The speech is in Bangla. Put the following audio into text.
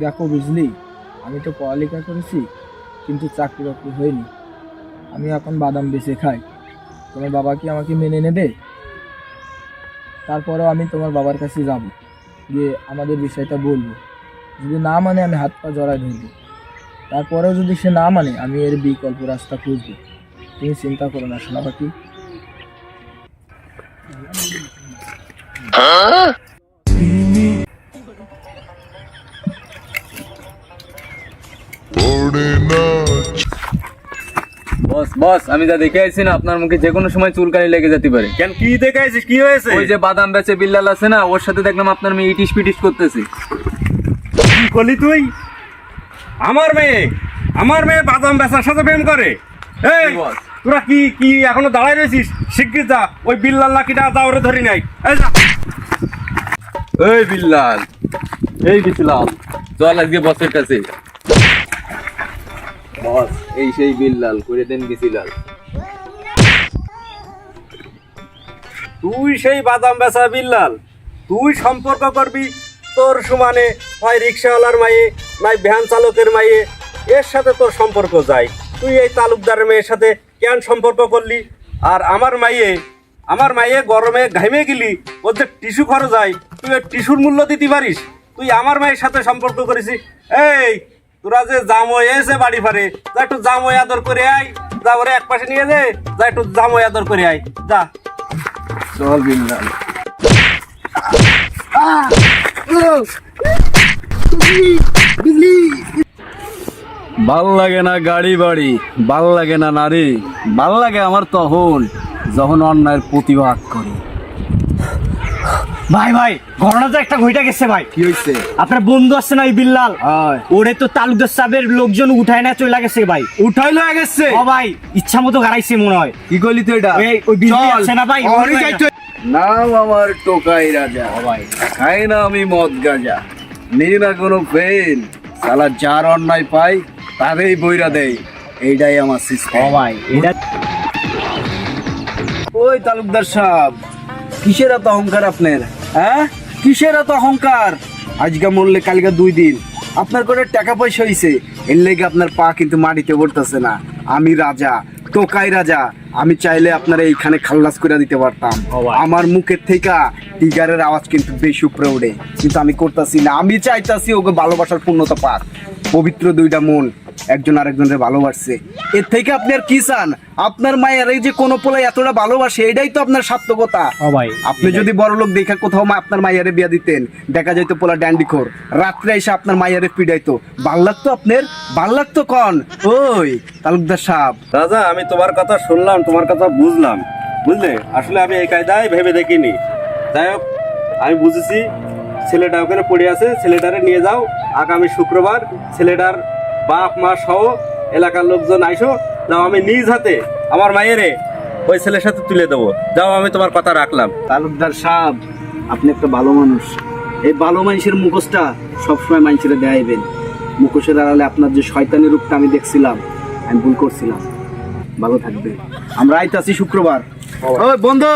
দেখো বুঝলি, আমি তো পড়ালেখা করেছি, কিন্তু চাকরি বাকরি হয়নি। আমি এখন বাদাম বেচে খাই। তোমার বাবা কি আমাকে মেনে নেবে? তারপরেও আমি তোমার বাবার কাছে যাব, গিয়ে আমাদের বিষয়টা বলব। যদি না মানে আমি হাত পা জড়ায় ধরবো। তারপরেও যদি সে না মানে আমি এর বিকল্প রাস্তা খুঁজবো। তুমি চিন্তা করো না শোনা পাখি বস বস আমি যা দেখে আইছি না আপনার মুখে যে কোনো সময় চুলকানি লেগে যেতে পারে। কেন কি দেখে কি হয়েছে? ওই যে বাদাম বেচে বিল্লাল আছে না ওর সাথে দেখলাম আপনার মেয়ে ইটিস পিটিস করতেছে। কি করলি তুই? আমার মেয়ে আমার মেয়ে বাদাম বেচার সাথে প্রেম করে। এই বল? তোরা কি কি এখনও দাঁড়ায় রয়েছিস? শিগগির যা ওই বিল্লাল লাকিটা যা ওরে ধরি নাই। এই যা। এই বিল্লাল এই গেছিলাম চল আজকে বসের কাছে। বস, এই সেই বিল্লাল করে দেন গেছিলাল তুই সেই বাদাম বেচা বিল্লাল তুই সম্পর্ক করবি তোর সমানে, হয় রিক্সাওয়ালার মাইয়ে নাই ভ্যান চালকের মাইয়ে এর সাথে তোর সম্পর্ক যায়। তুই এই তালুকদারের মেয়ের সাথে কেন সম্পর্ক করলি? আর আমার মাইয়ে আমার মাইয়ে গরমে ঘামে গেলি যে টিস্যু খরচ হয়, তুই টিস্যুর মূল্য দিতে পারিস? তুই আমার মায়ের সাথে সম্পর্ক করেছিস? এই তোরা যে জামো এসে বাড়ি ফারে যা একটু জামো আদর করে আয় যা ওরে এক পাশে নিয়ে দে যা একটু জামো আদর করে আয় যা। চল বিল্লাল ভালো লাগে না গাড়ি বাড়ি ভালো লাগে না নারী ভালো লাগে আমার তখন যখন অন্যায়ের প্রতিবাদ করি। ভাই ভাই ঘটনা তো একটা ঘইটা গেছে ভাই। কি হয়েছে আপনার বন্ধু আছে না ওই বিল্লাল? ওরে তো তালুকদার সাহেবের লোকজন উঠায় না চলে গেছে ভাই। উঠাই লয়ে গেছে? ও ভাই ইচ্ছা মতো গাড়াইছে মনে হয়। কি করলি তুই এটা? এই ওই বিল্লাল আছে না ভাই? যাইতে নাম আমার টোকাই রাজা। ভাই। খাই না আমি মদ গাজা। নেই না কোনো ফেল সালা যার অন্যায় পাই তাদেরই বইরা দেয়। এইটাই আমার ও সিস্টেম ভাই এটা ওই তালুকদার সাহেব কিসের এত অহংকার আপনার? হ্যাঁ? কিসের এত অহংকার? আজকে মরলে কালকে দুই দিন। আপনার করে টাকা পয়সা হইছে এর লেগে আপনার পা কিন্তু মাটিতে পড়তেছে না। আমি রাজা তোকাই রাজা। আমি চাইলে আপনার এইখানে খাল্লাস করে দিতে পারতাম। আমার মুখের থেকে টিগারের আওয়াজ কিন্তু বেশি উপরে ওঠে কিন্তু আমি করতেছি না। আমি চাইতাছি ওকে ভালোবাসার পূর্ণতা পাক। পবিত্র দুইটা মন। একজন আরেকজনের ভালোবাসছে। এর থেকে আপনি আর কি চান? আপনার মায়ের এই যে কোনো পোলাই এতটা ভালোবাসে এটাই তো আপনার সার্থকতা। ও ভাই আপনি যদি বড় লোক দেখা কোথাও মা আপনার মাইয়ারে বিয়া দিতেন দেখা যাইতো পোলা ড্যান্ডিখোর রাত্রে এসে আপনার মাইয়ারে পিডাইতো। ভালো লাগতো আপনার ভালো লাগতো কন। ওই তালুকদার সাহেব। রাজা আমি তোমার কথা শুনলাম তোমার কথা বুঝলাম। বুঝলে? আসলে আমি এই কায়দায় ভেবে দেখিনি। যাই হোক আমি বুঝেছি ছেলেটা ওখানে পড়ে আছে ছেলেটারে নিয়ে যাও। আগামী শুক্রবার ছেলেটার বাপ মা সহ এলাকার লোকজন আইসো যাও আমি নিজ হাতে আমার মায়েরে ওই ছেলের সাথে তুলে দেবো। যাও আমি তোমার কথা রাখলাম। তালুকদার সাহেব আপনি একটা ভালো মানুষ। এই ভালো মানুষের মুখোশটা সবসময় মানুষের দেখাইবেন মুখোশের আড়ালে আপনার যে শয়তানি রূপটা আমি দেখছিলাম আমি ভুল করছিলাম। ভালো থাকবে আমরা আইতাছি শুক্রবার। বন্ধু!